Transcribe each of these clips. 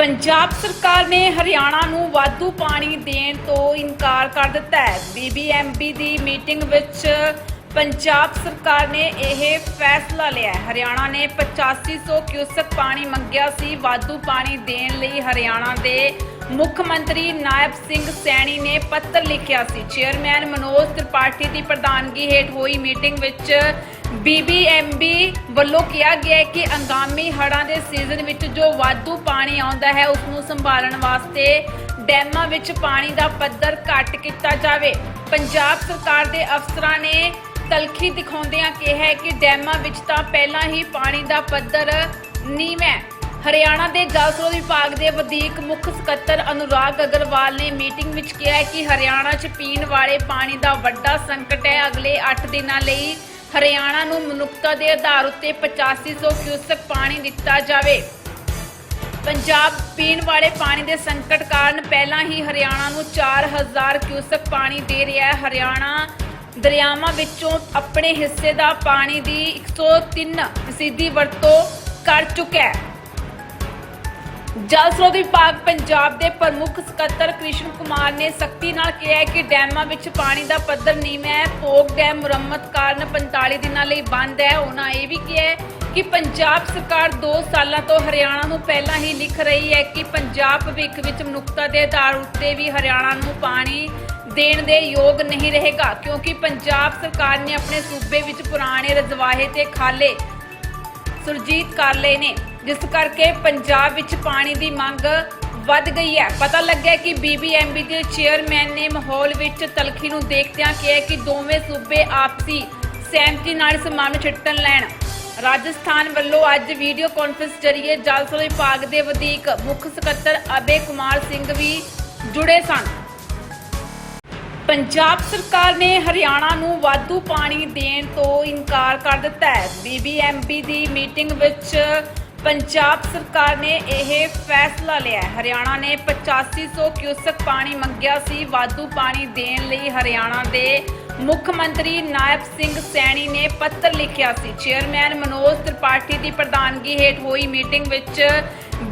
ਪੰਜਾਬ ਸਰਕਾਰ ਨੇ ਹਰਿਆਣਾ ਨੂੰ ਵਾਧੂ ਪਾਣੀ ਦੇਣ ਤੋਂ ਇਨਕਾਰ ਕਰ ਦਿੱਤਾ ਹੈ। ਬੀਬੀਐਮਬੀ ਦੀ ਮੀਟਿੰਗ ਵਿੱਚ ਪੰਜਾਬ ਸਰਕਾਰ ਨੇ ਇਹ ਫੈਸਲਾ ਲਿਆ ਹੈ। ਹਰਿਆਣਾ ਨੇ 8500 ਕਿਊਸਕ ਪਾਣੀ ਮੰਗਿਆ ਸੀ। ਵਾਧੂ ਪਾਣੀ ਦੇਣ ਲਈ ਹਰਿਆਣਾ ਦੇ ਮੁੱਖ ਮੰਤਰੀ ਨਾਇਬ ਸਿੰਘ ਸੈਣੀ ਨੇ ਪੱਤਰ ਲਿਖਿਆ ਸੀ। ਚੇਅਰਮੈਨ ਮਨੋਜ ਤ੍ਰਿਪਾਠੀ ਦੀ ਪ੍ਰਧਾਨਗੀ ਹੇਠ ਹੋਈ ਮੀਟਿੰਗ ਵਿੱਚ ਬੀਬੀਐਮਬੀ ਵੱਲੋਂ ਕਿਹਾ ਗਿਆ ਹੈ ਕਿ ਅੰਗਾਮੀ ਹੜ੍ਹਾਂ ਦੇ ਸੀਜ਼ਨ ਵਿੱਚ ਜੋ ਵਾਧੂ ਪਾਣੀ ਆਉਂਦਾ ਹੈ, ਉਸ ਨੂੰ ਸੰਭਾਲਣ ਵਾਸਤੇ ਡੈਮਾਂ ਵਿੱਚ ਪਾਣੀ ਦਾ ਪੱਧਰ ਘੱਟ ਕੀਤਾ ਜਾਵੇ। ਪੰਜਾਬ ਸਰਕਾਰ ਦੇ ਅਫਸਰਾਂ ਨੇ ਤਲਖੀ ਦਿਖਾਉਂਦਿਆਂ ਕਿਹਾ ਹੈ ਕਿ ਡੈਮਾਂ ਵਿੱਚ ਤਾਂ ਪਹਿਲਾਂ ਹੀ ਪਾਣੀ ਦਾ ਪੱਧਰ ਨੀਵਾਂ ਹੈ। ਹਰਿਆਣਾ ਦੇ ਜਲ ਸਰੋਤ ਵਿਭਾਗ ਦੇ ਵਧੀਕ ਮੁੱਖ ਸਕੱਤਰ ਅਨੁਰਾਗ ਅਗਰਵਾਲ ਨੇ ਮੀਟਿੰਗ ਵਿੱਚ ਕਿਹਾ ਕਿ ਹਰਿਆਣਾ 'ਚ ਪੀਣ ਵਾਲੇ ਪਾਣੀ ਦਾ ਵੱਡਾ ਸੰਕਟ ਹੈ। ਅਗਲੇ 8 ਦਿਨਾਂ ਲਈ ਹਰਿਆਣਾ ਨੂੰ ਮਨੁੱਖਤਾ ਦੇ ਆਧਾਰ ਉੱਤੇ 8500 ਕਿਊਸਕ ਪਾਣੀ ਦਿੱਤਾ ਜਾਵੇ। ਪੰਜਾਬ ਪੀਣ ਵਾਲੇ ਪਾਣੀ ਦੇ ਸੰਕਟ ਕਾਰਨ ਪਹਿਲਾਂ ਹੀ ਹਰਿਆਣਾ ਨੂੰ 4000 ਕਿਊਸਕ ਪਾਣੀ ਦੇ ਰਿਹਾ ਹੈ। ਹਰਿਆਣਾ ਦਰਿਆਵਾਂ ਵਿੱਚੋਂ ਆਪਣੇ ਹਿੱਸੇ ਦਾ ਪਾਣੀ ਦੀ 103 ਫੀਸਦੀ ਵਰਤੋਂ ਕਰ ਚੁੱਕਾ ਹੈ। ਜਲ ਸਰੋਤ ਵਿਭਾਗ ਪੰਜਾਬ ਦੇ ਪ੍ਰਮੁੱਖ ਸਕੱਤਰ ਕ੍ਰਿਸ਼ਨ ਕੁਮਾਰ ਨੇ ਸਖਤੀ ਨਾਲ ਕਿਹਾ ਹੈ ਕਿ ਡੈਮਾਂ ਵਿੱਚ ਪਾਣੀ ਦਾ ਪੱਧਰ ਨੀਵਾਂ ਹੈ, ਪੋਕ ਡੈਮ ਮੁਰੰਮਤ ਕਾਰਨ 45 ਦਿਨਾਂ ਲਈ ਬੰਦ ਹੈ। ਉਹਨਾਂ ਇਹ ਵੀ ਕਿਹਾ ਹੈ ਕਿ ਪੰਜਾਬ ਸਰਕਾਰ 2 ਸਾਲਾਂ ਤੋਂ ਹਰਿਆਣਾ ਨੂੰ ਪਹਿਲਾਂ ਹੀ ਲਿਖ ਰਹੀ ਹੈ ਕਿ ਪੰਜਾਬ ਭਵਿੱਖ ਵਿੱਚ ਮਨੁੱਖਤਾ ਦੇ ਆਧਾਰ ਉੱਤੇ ਵੀ ਹਰਿਆਣਾ ਨੂੰ ਪਾਣੀ ਦੇਣ ਦੇ ਯੋਗ ਨਹੀਂ ਰਹੇਗਾ, ਕਿਉਂਕਿ ਪੰਜਾਬ ਸਰਕਾਰ ਨੇ ਆਪਣੇ ਸੂਬੇ ਵਿੱਚ ਪੁਰਾਣੇ ਰਜਵਾਹੇ ਤੇ ਖਾਲੇ ਸੁਰਜੀਤ ਕਰ ਲਏ ਨੇ। ਜਿਸ ਕਰਕੇ ਪੰਜਾਬ ਵਿੱਚ ਪਾਣੀ ਦੀ ਮੰਗ ਵੱਧ ਗਈ ਹੈ। ਪਤਾ ਲੱਗਿਆ ਕਿ ਬੀਬੀਐਮਬੀ ਦੇ ਚੇਅਰਮੈਨ ਨੇ ਮਾਹੌਲ ਵਿੱਚ ਤਲਖੀ ਨੂੰ ਦੇਖਦਿਆਂ ਕਿਹਾ ਕਿ ਦੋਵੇਂ ਸੂਬੇ ਆਪਸੀ ਸਹਿਮਤੀ ਨਾਲ ਇਸ ਮਾਮਲੇ ਛਿੱਟਣ ਲੈਣ। ਰਾਜਸਥਾਨ ਵੱਲੋਂ ਅੱਜ ਵੀਡੀਓ ਕਾਨਫਰੰਸ ਜਰੀਏ ਜਲ ਸਰੋਤ ਵਿਭਾਗ ਦੇ ਵਧੀਕ ਮੁੱਖ ਸਕੱਤਰ ਅਬੇ ਕੁਮਾਰ ਸਿੰਘ ਵੀ ਜੁੜੇ ਸਨ। ਪੰਜਾਬ ਸਰਕਾਰ ਨੇ ਹਰਿਆਣਾ ਨੂੰ ਵਾਧੂ ਪਾਣੀ ਦੇਣ ਤੋਂ ਇਨਕਾਰ ਕਰ ਦਿੱਤਾ ਹੈ। ਬੀਬੀਐਮਬੀ ਦੀ ਮੀਟਿੰਗ ਵਿੱਚ ਪੰਜਾਬ ਸਰਕਾਰ ਨੇ ਇਹ ਫੈਸਲਾ ਲਿਆ ਹੈ। ਹਰਿਆਣਾ ਨੇ 8500 ਕਿਊਸਕ ਪਾਣੀ ਮੰਗਿਆ ਸੀ। ਵਾਧੂ ਪਾਣੀ ਦੇਣ ਲਈ ਹਰਿਆਣਾ ਦੇ ਮੁੱਖ ਮੰਤਰੀ ਨਾਇਬ ਸਿੰਘ ਸੈਣੀ ਨੇ ਪੱਤਰ ਲਿਖਿਆ ਸੀ। ਚੇਅਰਮੈਨ ਮਨੋਜ ਤ੍ਰਿਪਾਠੀ ਦੀ ਪ੍ਰਧਾਨਗੀ ਹੇਠ ਹੋਈ ਮੀਟਿੰਗ ਵਿੱਚ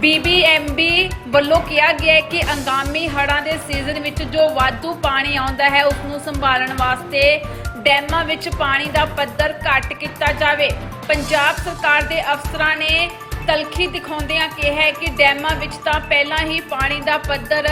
ਬੀਬੀਐਮਬੀ ਵੱਲੋਂ ਕਿਹਾ ਗਿਆ ਕਿ ਅੰਗਾਮੀ ਹੜ੍ਹਾਂ ਦੇ ਸੀਜ਼ਨ ਵਿੱਚ ਜੋ ਵਾਧੂ ਪਾਣੀ ਆਉਂਦਾ ਹੈ, ਉਸ ਨੂੰ ਸੰਭਾਲਣ ਵਾਸਤੇ ਡੈਮਾਂ ਵਿੱਚ ਪਾਣੀ ਦਾ ਪੱਧਰ ਘੱਟ ਕੀਤਾ ਜਾਵੇ। ਪੰਜਾਬ ਸਰਕਾਰ ਦੇ ਅਫਸਰਾਂ ਨੇ ਤਲਖੀ ਦਿਖਾਉਂਦਿਆਂ ਕਿਹਾ ਕਿ ਡੈਮਾਂ ਵਿੱਚ ਤਾਂ ਪਹਿਲਾਂ ਹੀ ਪਾਣੀ ਦਾ ਪੱਧਰ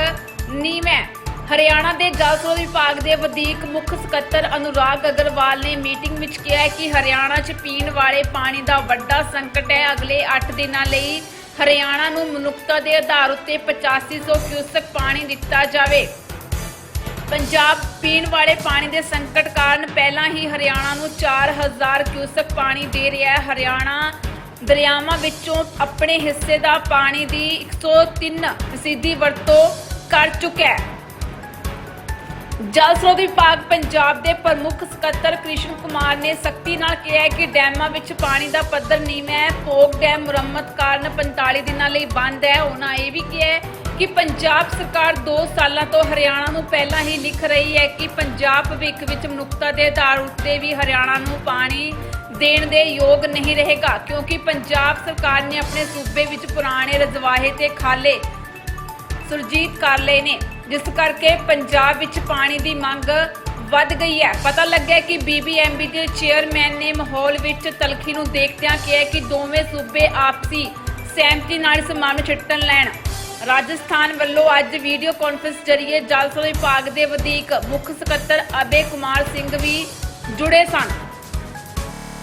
ਨੀਵਾਂ ਹੈ। ਹਰਿਆਣਾ ਦੇ ਜਲ ਸਰੋਤ ਵਿਭਾਗ ਦੇ ਵਧੀਕ ਮੁੱਖ ਸਕੱਤਰ ਅਨੁਰਾਗ ਅਗਰਵਾਲ ਨੇ ਮੀਟਿੰਗ ਵਿੱਚ ਕਿਹਾ ਕਿ ਹਰਿਆਣਾ 'ਚ ਪੀਣ ਵਾਲੇ ਪਾਣੀ ਦਾ ਵੱਡਾ ਸੰਕਟ ਹੈ। ਅਗਲੇ 8 ਦਿਨਾਂ ਲਈ ਹਰਿਆਣਾ ਨੂੰ ਮਨੁੱਖਤਾ ਦੇ ਆਧਾਰ ਉੱਤੇ 8500 ਕਿਊਸਕ ਪਾਣੀ ਦਿੱਤਾ ਜਾਵੇ। ਪੰਜਾਬ ਪੀਣ ਵਾਲੇ ਪਾਣੀ ਦੇ ਸੰਕਟ ਕਾਰਨ ਪਹਿਲਾਂ ਹੀ ਹਰਿਆਣਾ ਨੂੰ 4000 ਕਿਊਸਕ ਪਾਣੀ ਦੇ ਰਿਹਾ ਹੈ। ਹਰਿਆਣਾ ਦਰਿਆਵਾਂ ਵਿੱਚੋਂ ਆਪਣੇ ਹਿੱਸੇ ਦਾ ਪਾਣੀ ਦੀ 103 ਫੀਸਦੀ ਵਰਤੋਂ ਕਰ ਚੁੱਕਾ ਹੈ। ਜਲ ਸਰੋਤ ਵਿਭਾਗ ਪੰਜਾਬ ਦੇ ਪ੍ਰਮੁੱਖ ਸਕੱਤਰ ਕ੍ਰਿਸ਼ਨ ਕੁਮਾਰ ਨੇ ਸਖਤੀ ਨਾਲ ਕਿਹਾ ਹੈ ਕਿ ਡੈਮਾਂ ਵਿੱਚ ਪਾਣੀ ਦਾ ਪੱਧਰ ਨੀਵਾਂ ਹੈ ਪੋਕ ਡੈਮ ਮੁਰੰਮਤ ਕਾਰਨ 45 ਦਿਨਾਂ ਲਈ ਬੰਦ ਹੈ। ਉਹਨਾਂ ਇਹ ਵੀ ਕਿਹਾ ਹੈ ਕਿ ਪੰਜਾਬ ਸਰਕਾਰ 2 ਸਾਲਾਂ ਤੋਂ ਹਰਿਆਣਾ ਨੂੰ ਪਹਿਲਾਂ ਹੀ ਲਿਖ ਰਹੀ ਹੈ ਕਿ ਪੰਜਾਬ ਭਵਿੱਖ ਵਿੱਚ ਮਨੁੱਖਤਾ ਦੇ ਆਧਾਰ ਉੱਤੇ ਵੀ ਹਰਿਆਣਾ ਨੂੰ ਪਾਣੀ ਦੇਣ ਦੇ ਯੋਗ ਨਹੀਂ ਰਹੇਗਾ, ਕਿਉਂਕਿ ਪੰਜਾਬ ਸਰਕਾਰ ਨੇ ਆਪਣੇ ਸੂਬੇ ਵਿੱਚ ਪੁਰਾਣੇ ਰਜਵਾਹੇ ਤੇ ਖਾਲੇ ਸੁਰਜੀਤ ਕਰ ਲਏ ਨੇ, ਜਿਸ ਕਰਕੇ ਪੰਜਾਬ ਵਿੱਚ ਪਾਣੀ ਦੀ ਮੰਗ ਵੱਧ ਗਈ ਹੈ। ਪਤਾ ਲੱਗਿਆ ਕਿ ਬੀਬੀਐਮਬੀ ਦੇ ਚੇਅਰਮੈਨ ਨੇ ਮਾਹੌਲ ਵਿੱਚ ਤਲਖੀ ਨੂੰ ਦੇਖਦਿਆਂ ਕਿਹਾ ਕਿ ਦੋਵੇਂ ਸੂਬੇ ਆਪਸੀ ਸਹਿਮਤੀ ਨਾਲ ਇਸ ਮਾਮਲੇ ਛਿੱਟਣ ਲੈਣ। ਰਾਜਸਥਾਨ ਵੱਲੋਂ ਅੱਜ ਵੀਡੀਓ ਕਾਨਫਰੰਸ ਜਰੀਏ ਜਲ ਸਰੋਤ ਵਿਭਾਗ ਦੇ ਵਧੀਕ ਮੁੱਖ ਸਕੱਤਰ ਅਬੇ ਕੁਮਾਰ ਸਿੰਘ ਵੀ ਜੁੜੇ ਸਨ।